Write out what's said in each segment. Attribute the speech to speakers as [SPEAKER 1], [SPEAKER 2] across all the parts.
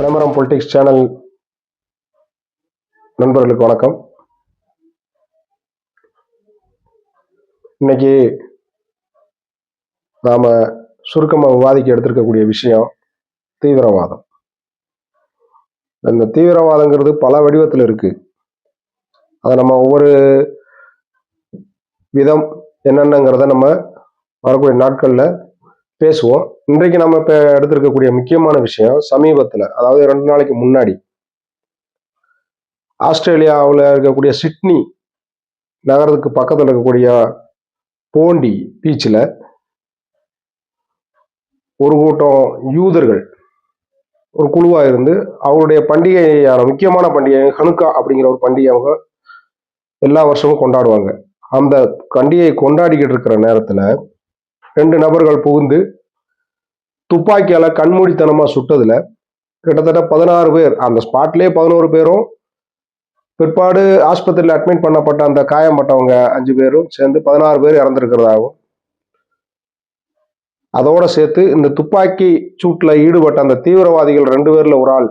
[SPEAKER 1] பனைமரம் politics channel நண்பர்களுக்கு வணக்கம். இன்னைக்கு நாம சுருக்கமாக விவாதிக்க எடுத்திருக்கக்கூடிய விஷயம் தீவிரவாதம். இந்த தீவிரவாதங்கிறது பல வடிவத்தில் இருக்கு. அதை நம்ம ஒவ்வொரு விதம் என்னென்னங்கிறத நம்ம வரக்கூடிய நாட்களில் பேசுவோம். இன்றைக்கு நம்ம இப்போ எடுத்திருக்கக்கூடிய முக்கியமான விஷயம் சமீபத்தில் அதாவது ரெண்டு நாளைக்கு முன்னாடி ஆஸ்திரேலியாவில் இருக்கக்கூடிய சிட்னி நகரத்துக்கு பக்கத்தில் இருக்கக்கூடிய போண்டி பீச்சில் ஒரு கூட்டம் யூதர்கள் ஒரு குழுவாக இருந்து அவருடைய பண்டிகையான முக்கியமான பண்டிகை ஹனுக்கா அப்படிங்கிற ஒரு பண்டிகை அவங்க எல்லா வருஷமும் கொண்டாடுவாங்க. அந்த பண்டிகையை கொண்டாடிக்கிட்டு இருக்கிற நேரத்தில் ரெண்டு நபர்கள் புகுந்து துப்பாக்கியால் கண்மூடித்தனமாக சுட்டதில் கிட்டத்தட்ட பதினாறு பேர் அந்த ஸ்பாட்லேயே பதினோரு பேரும் பிற்பாடு ஆஸ்பத்திரியில் அட்மிட் பண்ணப்பட்ட அந்த காயம்பட்டவங்க அஞ்சு பேரும் சேர்ந்து பதினாறு பேர் இறந்திருக்கிறதாகவும் அதோடு சேர்த்து இந்த துப்பாக்கி சூட்டில் ஈடுபட்ட அந்த தீவிரவாதிகள் ரெண்டு பேரில் ஒரு ஆள்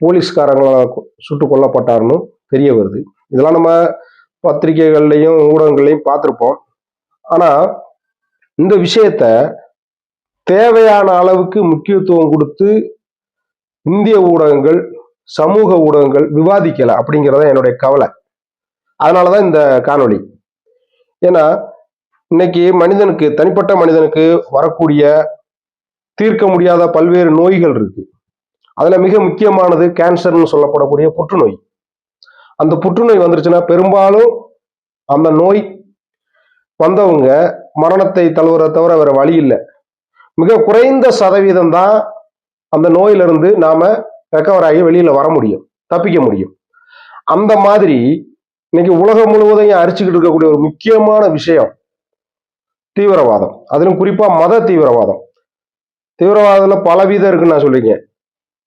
[SPEAKER 1] போலீஸ்காரங்களால் சுட்டு கொல்லப்பட்டார்னு தெரிய வருது. இதெல்லாம் நம்ம பத்திரிகைகள்லையும் ஊடகங்கள்லையும் பார்த்துருப்போம். ஆனால் இந்த விஷயத்த தேவையான அளவுக்கு முக்கியத்துவம் கொடுத்து இந்திய ஊடகங்கள் சமூக ஊடகங்கள் விவாதிக்கல அப்படிங்கிறத என்னுடைய கவலை. அதனாலதான் இந்த காணொளி. ஏன்னா இன்னைக்கு மனிதனுக்கு தனிப்பட்ட மனிதனுக்கு வரக்கூடிய தீர்க்க முடியாத பல்வேறு நோய்கள் இருக்கு. அதுல மிக முக்கியமானது கேன்சர்னு சொல்லப்படக்கூடிய புற்றுநோய். அந்த புற்றுநோய் வந்துருச்சுன்னா பெரும்பாலும் அந்த நோய் வந்தவங்க மரணத்தை தழுவுற தவிர வேற வழி இல்லை. மிக குறைந்த சதவீதம் தான் அந்த நோயிலிருந்து நாம ரெக்கவர் ஆகி வெளியில வர முடியும் தப்பிக்க முடியும். அந்த மாதிரி இன்னைக்கு உலகம் முழுவதையும் அரிச்சுக்கிட்டு இருக்கக்கூடிய ஒரு முக்கியமான விஷயம் தீவிரவாதம். அதிலும் குறிப்பா மத தீவிரவாதம். தீவிரவாதத்துல பலவிதம் இருக்குன்னு நான் சொல்லிருக்கேன்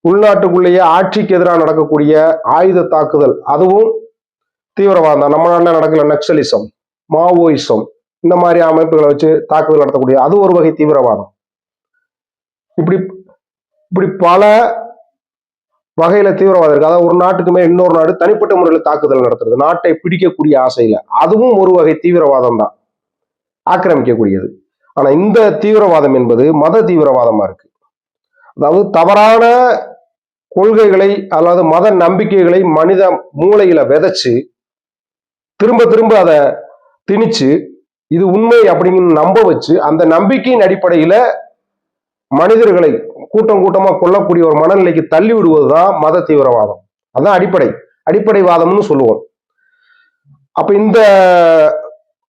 [SPEAKER 1] உள்நாட்டுக்குள்ளேயே ஆட்சிக்கு எதிராக நடக்கக்கூடிய ஆயுத தாக்குதல் அதுவும் தீவிரவாதம் தான். நம்ம நாட்டில் நடக்கல நக்சலிசம் மாவோயிசம் இந்த மாதிரி அமைப்புகளை வச்சு தாக்குதல் நடத்தக்கூடிய அது ஒரு வகை தீவிரவாதம். இப்படி இப்படி பல வகையில தீவிரவாதம் இருக்கு அதாவது ஒரு நாட்டுக்குமே இன்னொரு நாடு தனிப்பட்ட முறையில் தாக்குதல் நடத்துறது நாட்டை பிடிக்கக்கூடிய ஆசையில. அதுவும் ஒரு வகை தீவிரவாதம் தான். ஆக்கிரமிக்கக்கூடியது. ஆனா இந்த தீவிரவாதம் என்பது மத தீவிரவாதமா இருக்கு. அதாவது தவறான கொள்கைகளை அல்லது மத நம்பிக்கைகளை மனித மூளையில விதைச்சு திரும்ப திரும்ப அதை திணிச்சு இது உண்மை அப்படின்னு நம்ப வச்சு அந்த நம்பிக்கையின் அடிப்படையில மனிதர்களை கூட்டம் கூட்டமா கொல்லக்கூடிய ஒரு மனநிலைக்கு தள்ளி விடுவதுதான் மத தீவிரவாதம். அதான் அடிப்படை. அடிப்படைவாதம்னு சொல்லுவோம். அப்ப இந்த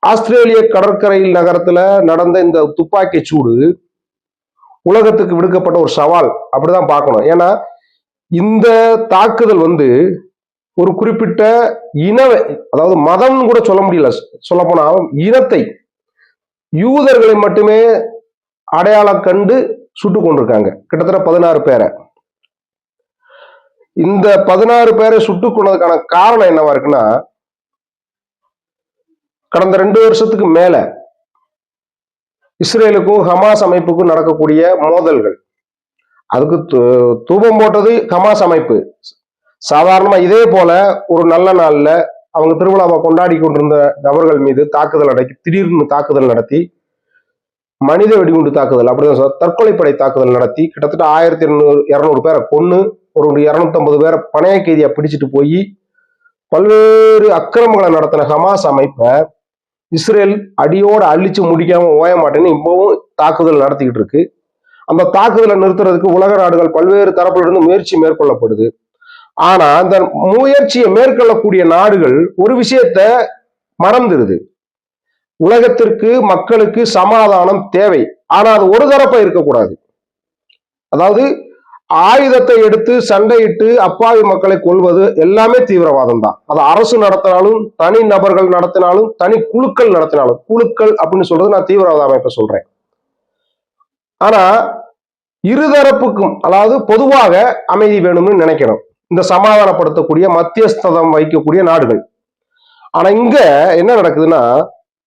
[SPEAKER 1] ஆஸ்திரேலிய கடற்கரை நகரத்துல நடந்த இந்த துப்பாக்கி சூடு உலகத்துக்கு விடுக்கப்பட்ட ஒரு சவால். அப்படிதான் பார்க்கணும். ஏன்னா இந்த தாக்குதல் வந்து ஒரு குறிப்பிட்ட இன அதாவது மதம்னு கூட சொல்ல முடியல. சொல்ல போனா இனத்தை யூதர்களை மட்டுமே அடையாளம் கண்டு சுட்டு கொண்டிருக்காங்க. கிட்டத்தட்ட பதினாறு பேரை. இந்த பதினாறு பேரை சுட்டு கொண்டதுக்கான காரணம் என்னவா இருக்குன்னா கடந்த ரெண்டு வருஷத்துக்கு மேல இஸ்ரேலுக்கும் ஹமாஸ் அமைப்புக்கும் நடக்கக்கூடிய மோதல்கள். அதுக்கு தூபம் போட்டது ஹமாஸ் அமைப்பு. சாதாரணமா இதே போல ஒரு நல்ல நாள்ல அவங்க திருவிழாவை கொண்டாடி கொண்டிருந்த நபர்கள் மீது தாக்குதல் நடத்தி திடீர்னு தாக்குதல் நடத்தி மனித வெடிகுண்டு தாக்குதல் அப்படிதான் தற்கொலைப்படை தாக்குதல் நடத்தி கிட்டத்தட்ட ஆயிரத்தி இருநூறு இரநூறு பேரை கொண்டு ஒரு இரநூத்தம்பது பேரை பணைய கைதியா பிடிச்சிட்டு போய் பல்வேறு அக்கிரமங்களை நடத்தின ஹமாஸ் அமைப்பை இஸ்ரேல் அடியோடு அழிச்சு முடிக்காம ஓய மாட்டேன்னு இப்பவும் தாக்குதல் நடத்திக்கிட்டு இருக்கு. அந்த தாக்குதலை நிறுத்துறதுக்கு உலக நாடுகள் பல்வேறு தரப்புல இருந்து முயற்சி மேற்கொள்ளப்படுது. ஆனா அந்த முயற்சியை மேற்கொள்ளக்கூடிய நாடுகள் ஒரு விஷயத்த மறந்துருது. உலகத்திற்கு மக்களுக்கு சமாதானம் தேவை. ஆனா அது ஒரு தரப்பா இருக்கக்கூடாது. அதாவது ஆயுதத்தை எடுத்து சண்டையிட்டு அப்பாவி மக்களை கொள்வது எல்லாமே தீவிரவாதம் தான். அது அரசு நடத்தினாலும் தனி நபர்கள் நடத்தினாலும் தனி குழுக்கள் நடத்தினாலும் குழுக்கள் அப்படின்னு சொல்றது நான் தீவிரவாத அமைப்பை சொல்றேன். ஆனா இருதரப்புக்கும் அதாவது பொதுவாக அமைதி வேணும்னு நினைக்கணும். இந்த சமாதானப்படுத்தக்கூடிய மத்தியஸ்தம் வைக்கக்கூடிய நாடுகள். ஆனா இங்க என்ன நடக்குதுன்னா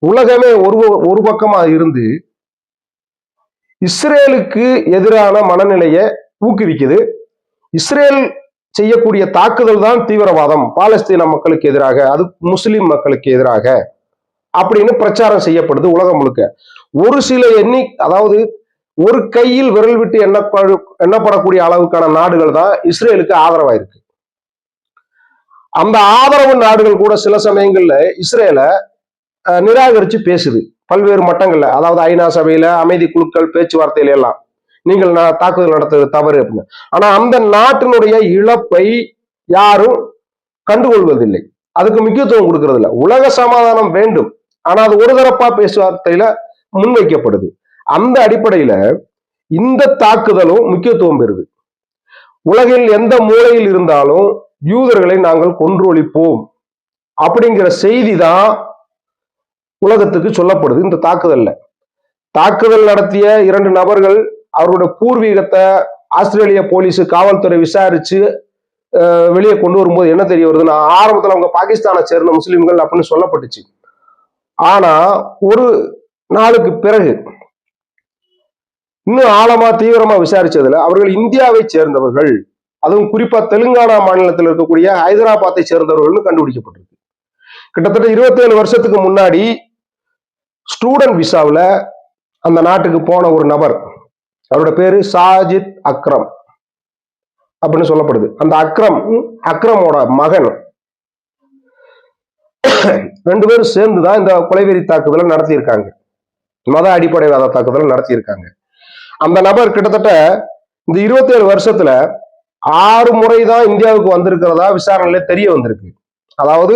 [SPEAKER 1] உலகமே ஒரு ஒரு பக்கமா இருந்து இஸ்ரேலுக்கு எதிரான மனநிலையை ஊக்குவிக்குது. இஸ்ரேல் செய்யக்கூடிய தாக்குதல் தான் தீவிரவாதம். பாலஸ்தீன மக்களுக்கு எதிராக அது முஸ்லிம் மக்களுக்கு எதிராக அப்படின்னு பிரச்சாரம் செய்யப்படுது உலகம் முழுக்க. ஒரு சில எண்ணி அதாவது ஒரு கையில் விரல் விட்டு எண்ணப்ப எண்ணப்படக்கூடிய அளவுக்கான நாடுகள் தான் இஸ்ரேலுக்கு ஆதரவா இருக்கு அந்த ஆதரவு நாடுகள் கூட சில சமயங்கள்ல இஸ்ரேல அஹ், நிராகரிச்சு பேசுது. பல்வேறு மட்டங்கள்ல. அதாவது ஐநா சபையில அமைதி குழுக்கள் பேச்சுவார்த்தையில எல்லாம். நீங்கள் தாக்குதல் நடத்துறது தவறு அப்படின்னு. ஆனா அந்த நாட்டினுடைய இழப்பை யாரும் கண்டுகொள்வதில்லை. அதுக்கு முக்கியத்துவம் கொடுக்கறது உலக சமாதானம் வேண்டும். ஆனா அது ஒரு தரப்பா பேச்சுவார்த்தையில முன்வைக்கப்படுது. அந்த அடிப்படையில இந்த தாக்குதலும் முக்கியத்துவம் பெறுது. உலகில் எந்த மூலையில் இருந்தாலும் யூதர்களை நாங்கள் கொன்றொழிப்போம். அப்படிங்கிற செய்தி தான் உலகத்துக்கு சொல்லப்படுது. இந்த தாக்குதல்ல. தாக்குதல் நடத்திய இரண்டு நபர்கள் அவருடைய பூர்வீகத்தை ஆஸ்திரேலிய போலீஸ் காவல்துறை விசாரிச்சு வெளியே கொண்டு வரும்போது என்ன தெரிய வருதுன்னா ஆரம்பத்தில் அவங்க பாகிஸ்தானை சேர்ந்த முஸ்லிம்கள் அப்படின்னு சொல்லப்பட்டுச்சு. ஆனா ஒரு நாளுக்கு பிறகு இன்னும் ஆழமா தீவிரமா விசாரிச்சதுல அவர்கள் இந்தியாவை சேர்ந்தவர்கள். அதுவும் குறிப்பா தெலுங்கானா மாநிலத்தில் இருக்கக்கூடிய ஹைதராபாத்தை சேர்ந்தவர்கள்னு கண்டுபிடிக்கப்பட்டிருக்கு. கிட்டத்தட்ட 27 வருஷத்துக்கு முன்னாடி ஸ்டூடெண்ட் விசாவில் அந்த நாட்டுக்கு போன ஒரு நபர். அவரோட பேரு சாஜித் அக்ரம் அப்படின்னு சொல்லப்படுது. அந்த அக்ரம் அக்ரமோட மகன். ரெண்டு பேரும் சேர்ந்து தான் இந்த கொலைவெறி தாக்குதலை நடத்தியிருக்காங்க. மத அடிப்படைவாத தாக்குதலை நடத்தியிருக்காங்க. அந்த நபர் கிட்டத்தட்ட இந்த 27 வருஷத்துல ஆறு முறை தான் இந்தியாவுக்கு வந்திருக்கிறதா விசாரணையில தெரிய வந்திருக்கு. அதாவது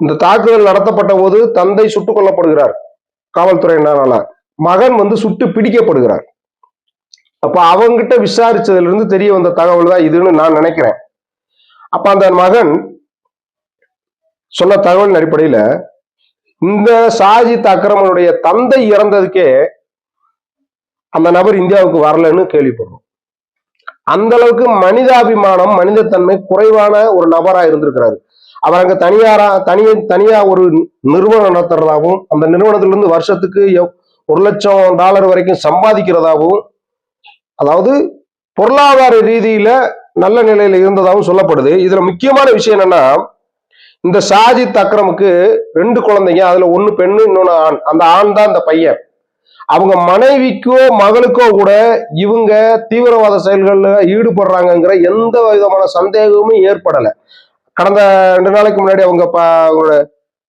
[SPEAKER 1] இந்த தாக்குதல் நடத்தப்பட்ட போது தந்தை சுட்டுக் கொல்லப்படுகிறார். காவல்துறையினரால மகன் வந்து சுட்டு பிடிக்கப்படுகிறார். அப்ப அவங்கிட்ட விசாரிச்சதுல இருந்து தெரிய வந்த தகவல் தான் இதுன்னு நான் நினைக்கிறேன். அப்ப அந்த மகன் சொன்ன தகவலின் அடிப்படையில இந்த சாஜித் அக்ரமனுடைய தந்தை இறந்ததுக்கே அந்த நபர் இந்தியாவுக்கு வரலன்னு கேள்விப்படுறோம். அந்த அளவுக்கு மனிதாபிமானம் மனிதத்தன்மை குறைவான ஒரு நபரா இருந்திருக்கிறாரு. அவர் அங்க தனியாரா தனிய தனியா ஒரு நிறுவனம் நடத்துறதாகவும் அந்த நிறுவனத்திலிருந்து வருஷத்துக்கு ஒரு லட்சம் டாலர் வரைக்கும் சம்பாதிக்கிறதாகவும் அதாவது பொருளாதார ரீதியில நல்ல நிலையில இருந்ததாகவும் சொல்லப்படுது. இதுல முக்கியமான விஷயம் என்னன்னா இந்த ஷாஜித் அக்ரமுக்கு ரெண்டு குழந்தைங்க அதுல ஒன்னு பெண்ணு இன்னொன்னு ஆண். அந்த ஆண் தான் இந்த பையன். அவங்க மனைவிக்கோ மகளுக்கோ கூட இவங்க தீவிரவாத செயல்களில் ஈடுபடுறாங்கங்கிற எந்த விதமான சந்தேகமும் ஏற்படலை. கடந்த ரெண்டு நாளைக்கு முன்னாடி அவங்க அவங்களோட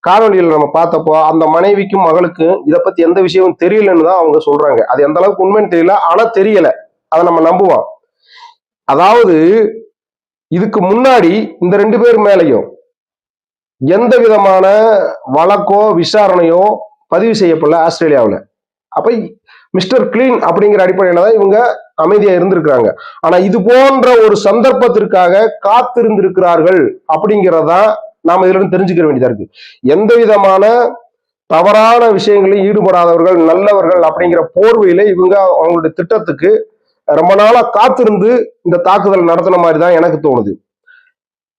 [SPEAKER 1] காணொலியில் நம்ம பார்த்தப்போ அந்த மனைவிக்கும் மகளுக்கும் இதை பத்தி எந்த விஷயமும் தெரியலன்னு தான் அவங்க சொல்றாங்க. அது எந்த அளவுக்கு உண்மைன்னு தெரியல ஆனா தெரியல. அதை நம்ம நம்புவோம். அதாவது இதுக்கு முன்னாடி இந்த ரெண்டு பேர் மேலையும் எந்த விதமான வழக்கோ விசாரணையோ பதிவு செய்யப்படல ஆஸ்திரேலியாவில். அப்ப மிஸ்டர் கிளீன் அப்படிங்கிற அடிப்படையில தான் இவங்க அமைதியா இருந்திருக்கிறாங்க. ஆனா இது போன்ற ஒரு சந்தர்ப்பத்திற்காக காத்திருந்திருக்கிறார்கள் அப்படிங்கிறதா நாம இதுல இருந்து தெரிஞ்சுக்க வேண்டியதா இருக்கு. எந்த விதமான தவறான விஷயங்களில் ஈடுபடாதவர்கள் நல்லவர்கள் அப்படிங்கிற போர்வையில இவங்க அவங்களுடைய திட்டத்துக்கு ரொம்ப நாளா காத்திருந்து இந்த தாக்குதல் நடத்தின மாதிரி தான் எனக்கு தோணுது.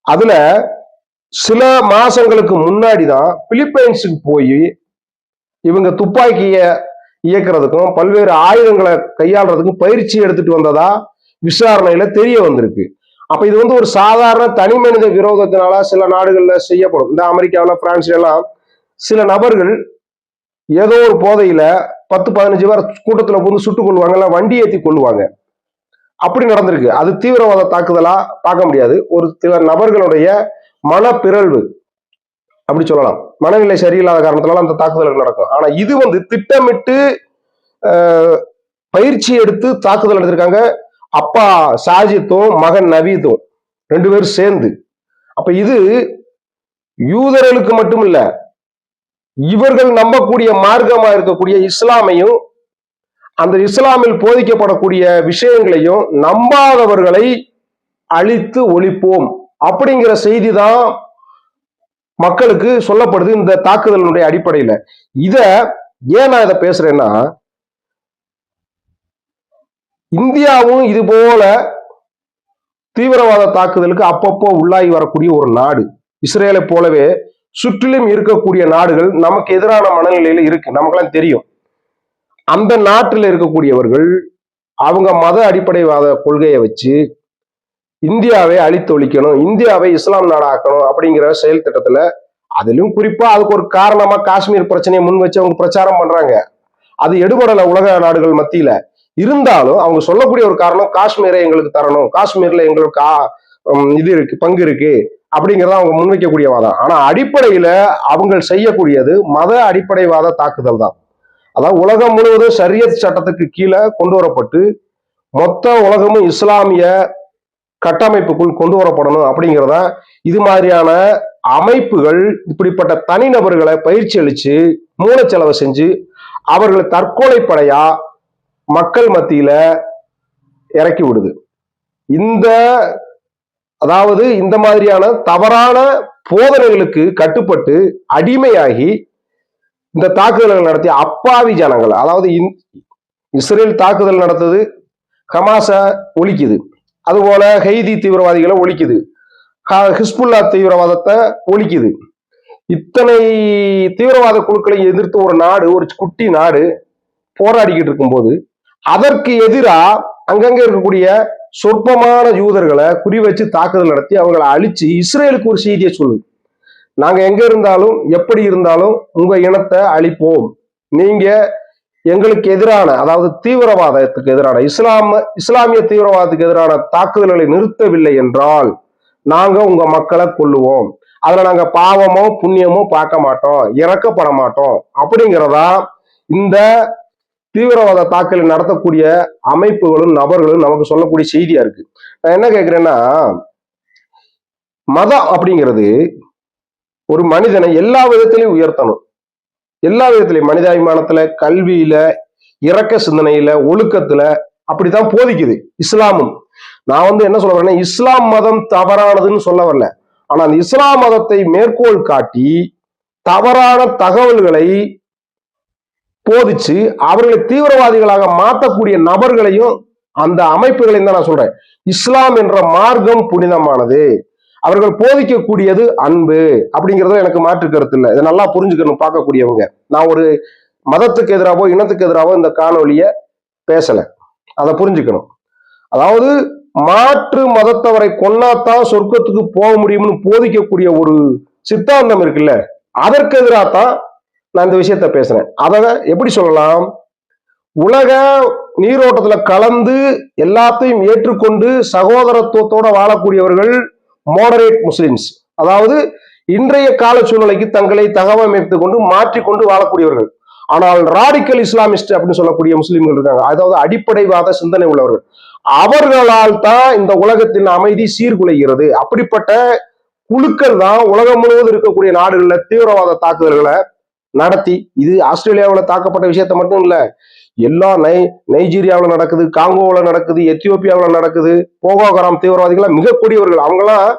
[SPEAKER 1] அதுல சில மாசங்களுக்கு முன்னாடி தான் பிலிப்பைன்ஸுக்கு போய் இவங்க துப்பாக்கிய இயக்குறதுக்கும் பல்வேறு ஆயுதங்களை கையாளுறதுக்கும் பயிற்சி எடுத்துட்டு வந்ததா விசாரணையில தெரிய வந்திருக்கு. அப்ப இது வந்து ஒரு சாதாரண தனி மனித விரோதத்தினால சில நாடுகள்ல செய்யப்படும். இந்த அமெரிக்காவில் பிரான்ஸ்ல எல்லாம் சில நபர்கள் ஏதோ ஒரு போதையில பத்து பதினஞ்சு பேர் கூட்டத்துல புகுந்து சுட்டுக் கொள்வாங்க இல்ல வண்டி ஏத்தி கொள்வாங்க. அப்படி நடந்திருக்கு. அது தீவிரவாத தாக்குதலா பார்க்க முடியாது. ஒரு சில நபர்களுடைய மனப்பிறழ்வு அப்படி சொல்லலாம். மனநிலை சரியில்லாத காரணத்தினால அந்த தாக்குதல்கள் நடக்கும். ஆனா இது வந்து திட்டமிட்டு ஆஹ், பயிற்சி எடுத்து தாக்குதல் நடத்திருக்காங்க அப்பா ஷாஜித்தும் மகன் நவீதும் ரெண்டு பேரும் சேர்ந்து. அப்ப இது யூதர்களுக்கு மட்டும் இல்ல இவர்கள் நம்பக்கூடிய மார்க்கமா இருக்கக்கூடிய இஸ்லாமையும் அந்த இஸ்லாமில் போதிக்கப்படக்கூடிய விஷயங்களையும் நம்பாதவர்களை அழித்து ஒழிப்போம். அப்படிங்கிற செய்தி தான் மக்களுக்கு சொல்லப்படுது இந்த தாக்குதலினுடைய அடிப்படையில. இத ஏன் நான் இதை பேசுறேன்னா இந்தியாவும் இது போல தீவிரவாத தாக்குதலுக்கு அப்பப்போ உள்ளாகி வரக்கூடிய ஒரு நாடு இஸ்ரேலை போலவே சுற்றிலும் இருக்கக்கூடிய நாடுகள் நமக்கு எதிரான மனநிலையில இருக்கு நமக்கெல்லாம் தெரியும். அந்த நாட்டில் இருக்கக்கூடியவர்கள் அவங்க மத அடிப்படைவாத கொள்கையை வச்சு இந்தியாவை அழித்து ஒழிக்கணும் இந்தியாவை இஸ்லாம் நாடாக்கணும் அப்படிங்கிற செயல் திட்டத்துல அதிலும் குறிப்பா அதுக்கு ஒரு காரணமா காஷ்மீர் பிரச்சனையை முன் வச்சு அவங்க பிரச்சாரம் பண்றாங்க. அது எடுபடல உலக நாடுகள் மத்தியில. இருந்தாலும் அவங்க சொல்லக்கூடிய ஒரு காரணம் காஷ்மீரை எங்களுக்கு தரணும் காஷ்மீர்ல எங்களுக்கு இது இருக்கு பங்கு இருக்கு அப்படிங்கிறத அவங்க முன்வைக்கக்கூடிய வாதம் ஆனா அடிப்படையில அவங்க செய்யக்கூடியது மத அடிப்படைவாத தாக்குதல் தான். அதாவது உலகம் முழுவதும் சரியத் சட்டத்துக்கு கீழே கொண்டு வரப்பட்டு மொத்த உலகமும் இஸ்லாமிய கட்டமைப்புக்குள் கொண்டு வரப்படணும் அப்படிங்கிறத இது மாதிரியான அமைப்புகள் இப்படிப்பட்ட தனிநபர்களை பயிற்சி அளித்து மூலச்செலவு செஞ்சு அவர்களை தற்கொலை படையா மக்கள் மத்தியில இறக்கி விடுது. இந்த அதாவது இந்த மாதிரியான தவறான போதனைகளுக்கு கட்டுப்பட்டு அடிமையாகி இந்த தாக்குதல்கள் நடத்திய அப்பாவி ஜனங்கள் அதாவது இஸ்ரேல் தாக்குதல் நடத்தது ஹமாச ஒழிக்குது. அதுபோல ஹெய்தி தீவிரவாதிகளை ஒழிக்குது. ஹிஸ்புல்லா தீவிரவாதத்தை ஒழிக்குது. இத்தனை தீவிரவாத குழுக்களை எதிர்த்து ஒரு நாடு ஒரு குட்டி நாடு போராடிக்கிட்டு இருக்கும்போது அதற்கு எதிரா அங்கங்க இருக்கக்கூடிய சொற்பமான யூதர்களை குறி வச்சு தாக்குதல் நடத்தி அவங்களை அழிச்சு இஸ்ரேலுக்கு ஒரு செய்தியை சொல்லு. நாங்க எங்க இருந்தாலும் எப்படி இருந்தாலும் உங்க இனத்தை அழிப்போம். நீங்க எங்களுக்கு எதிரான அதாவது தீவிரவாதத்துக்கு எதிரான இஸ்லாம இஸ்லாமிய தீவிரவாதத்துக்கு எதிரான தாக்குதல்களை நிறுத்தவில்லை என்றால் நாங்க உங்க மக்களை கொள்ளுவோம் அதுல நாங்க பாவமோ புண்ணியமோ பார்க்க மாட்டோம் இறக்கப்பட மாட்டோம். அப்படிங்கிறதா இந்த தீவிரவாத தாக்குதலை நடத்தக்கூடிய அமைப்புகளும் நபர்களும் நமக்கு சொல்லக்கூடிய செய்தியா இருக்கு. நான் என்ன கேக்குறேன்னா மதம் அப்படிங்கிறது ஒரு மனிதனை எல்லா விதத்திலையும் உயர்த்தணும். எல்லா விதத்திலையும் மனிதாபிமானத்துல கல்வியில இரக்க சிந்தனையில ஒழுக்கத்துல அப்படித்தான் போதிக்குது இஸ்லாமும். நான் வந்து என்ன சொல்ல வரேன்னா இஸ்லாம் மதம் தவறானதுன்னு சொல்ல வரல. ஆனா அந்த இஸ்லாம் மதத்தை மேற்கோள் காட்டி தவறான தகவல்களை போதிச்சு அவர்களை தீவிரவாதிகளாக மாற்றக்கூடிய நபர்களையும் அந்த அமைப்புகளையும் தான் நான் சொல்றேன். இஸ்லாம் என்ற மார்க்கம் புனிதமானது. அவர்கள் போதிக்கக்கூடியது அன்பு அப்படிங்கறதுல எனக்கு மாற்று கருத்து இல்லை. இதை நல்லா புரிஞ்சுக்கணும் பார்க்கக்கூடியவங்க. நான் ஒரு மதத்துக்கு எதிராகவோ இனத்துக்கு எதிராகவோ இந்த காணொலியை பேசலை. அதை புரிஞ்சுக்கணும். அதாவது மாற்று மதத்தவரை கொன்னாதான் சொர்க்கத்துக்கு போக முடியும்னு போதிக்கக்கூடிய ஒரு சித்தாந்தம் இருக்குல்ல அதற்கு எதிராக தான் நான் இந்த விஷயத்த பேசுறேன். அதை எப்படி சொல்லலாம்? உலக நீரோட்டத்துல கலந்து எல்லாத்தையும் ஏற்றுக்கொண்டு சகோதரத்துவத்தோட வாழக்கூடியவர்கள் மாடரேட் முஸ்லிம்ஸ் அதாவது இன்றைய கால சூழ்நிலைக்கு தங்களை தகவமைத்துக் கொண்டு மாற்றிக்கொண்டு வாழக்கூடியவர்கள். ஆனால் ராடிக்கல் இஸ்லாமிஸ்ட் அப்படின்னு சொல்லக்கூடிய முஸ்லிம்கள் இருக்காங்க. அதாவது அடிப்படைவாத சிந்தனை உள்ளவர்கள். அவர்களால் தான் இந்த உலகத்தின் அமைதி சீர்குலைகிறது. அப்படிப்பட்ட குழுக்கள் தான் உலகம் முழுவதும் இருக்கக்கூடிய நாடுகளில் தீவிரவாத தாக்குதல்களை நடத்தி இது ஆஸ்திரேலியாவில் தாக்கப்பட்ட விஷயத்த மட்டும் இல்ல எல்லா நை நைஜீரியாவில் நடக்குது காங்கோவில் நடக்குது எத்தியோப்பியாவில் நடக்குது போகோகராம் தீவிரவாதிகள் மிக கொடியவர்கள் அவங்களாம்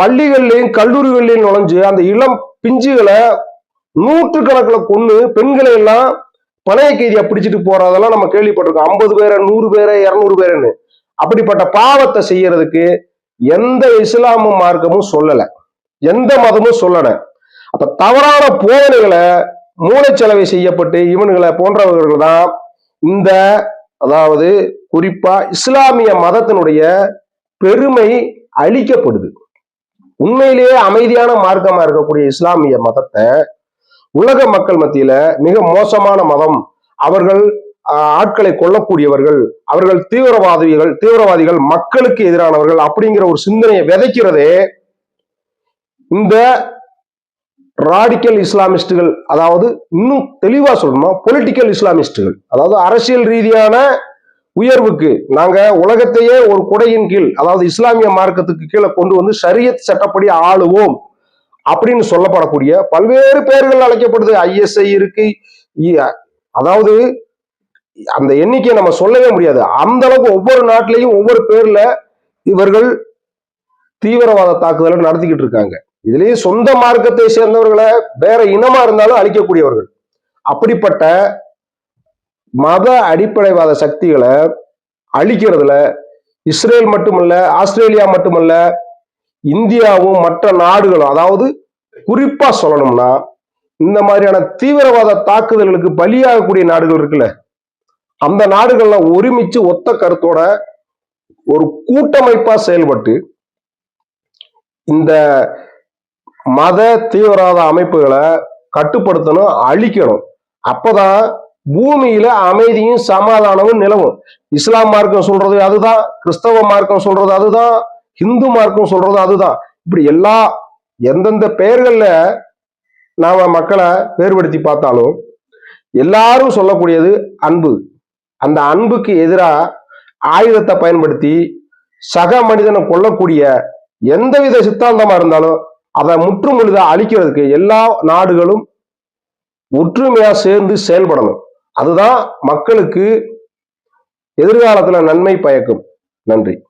[SPEAKER 1] பள்ளிகள்லையும் கல்லூரிகள்லையும் நுழைஞ்சு அந்த இளம் பிஞ்சுகளை நூற்றுக்கணக்கில் கொண்டு பெண்களை எல்லாம் பணைய கைதியா பிடிச்சிட்டு போறதெல்லாம் நம்ம கேள்விப்பட்டிருக்கோம். ஐம்பது பேரை நூறு பேரை இரநூறு பேருன்னு. அப்படிப்பட்ட பாவத்தை செய்யறதுக்கு எந்த இஸ்லாம மார்க்கமும் சொல்லலை. எந்த மதமும் சொல்லலை. அப்ப தவறான போதனைகளை மூளைச்சலவை செய்யப்பட்டு இவனுங்களை போன்றவர்கள் தான் இந்த அதாவது குறிப்பா இஸ்லாமிய மதத்தினுடைய பெருமை அழிக்கப்படுது. உண்மையிலேயே அமைதியான மார்க்கமா இருக்கக்கூடிய இஸ்லாமிய மதத்தை உலக மக்கள் மத்தியில மிக மோசமான மதம். அவர்கள் ஆஹ், ஆட்களை கொல்லக்கூடியவர்கள் அவர்கள் தீவிரவாதிகள் தீவிரவாதிகள் மக்களுக்கு எதிரானவர்கள் அப்படிங்கிற ஒரு சிந்தனையை விதைக்கிறதே இந்த ராடிக்கல் இஸ்லாமிஸ்டுகள் அதாவது இன்னும் தெளிவா சொல்லணுமா? பொலிட்டிக்கல் இஸ்லாமிஸ்டுகள் அதாவது அரசியல் ரீதியான உயர்வுக்கு நாங்க உலகத்தையே ஒரு குடையின் கீழ் அதாவது இஸ்லாமிய மார்க்கத்துக்கு கீழே கொண்டு வந்து சரியத் சட்டப்படி ஆளுவோம் அப்படின்னு சொல்லப்படக்கூடிய பல்வேறு பெயர்கள் அழைக்கப்படுது. ஐஎஸ்ஐ இருக்கு. இ- அதாவது அந்த எண்ணிக்கையை நம்ம சொல்லவே முடியாது. அந்த அளவுக்கு ஒவ்வொரு நாட்டிலையும் ஒவ்வொரு பேர்ல இவர்கள் தீவிரவாத தாக்குதலை நடத்திக்கிட்டு இருக்காங்க. இதுலயும் சொந்த மார்க்கத்தை சேர்ந்தவர்களை வேற இனமா இருந்தாலும் அழிக்கக்கூடியவர்கள். அப்படிப்பட்ட மத அடிப்படைவாத சக்திகளை அழிக்கிறதுல இஸ்ரேல் மட்டுமல்ல ஆஸ்திரேலியா மட்டுமல்ல இந்தியாவும் மற்ற நாடுகளும் அதாவது குறிப்பா சொல்லணும்னா இந்த மாதிரியான தீவிரவாத தாக்குதல்களுக்கு பலியாகக்கூடிய நாடுகள் இருக்குல்ல அந்த நாடுகள்ல ஒருமிச்சு ஒத்த கருத்தோட ஒரு கூட்டமைப்பா செயல்பட்டு இந்த மத தீவிரவாத அமைப்புகளை கட்டுப்படுத்தணும் அழிக்கணும். அப்பதான் பூமியில அமைதியும் சமாதானமும் நிலவும். இஸ்லாம் மார்க்கம் சொல்றது அதுதான் கிறிஸ்தவ மார்க்கம் சொல்றது அதுதான் ஹிந்து மார்க்கம் சொல்றது அதுதான். இப்படி எல்லா எந்தெந்த பெயர்கள்ல நாம மக்களை வேறுபடுத்தி பார்த்தாலும் எல்லாரும் சொல்லக்கூடியது அன்பு. அந்த அன்புக்கு எதிராக ஆயுதத்தை பயன்படுத்தி சக மனிதனை கொல்லக்கூடிய எந்தவித சித்தாந்தமா இருந்தாலும் அதை முற்றுமுழுதா அழிக்கிறதுக்கு எல்லா நாடுகளும் ஒற்றுமையா சேர்ந்து செயல்படணும். அதுதான் மக்களுக்கு எதிர்காலத்துல நன்மை பயக்கும். நன்றி.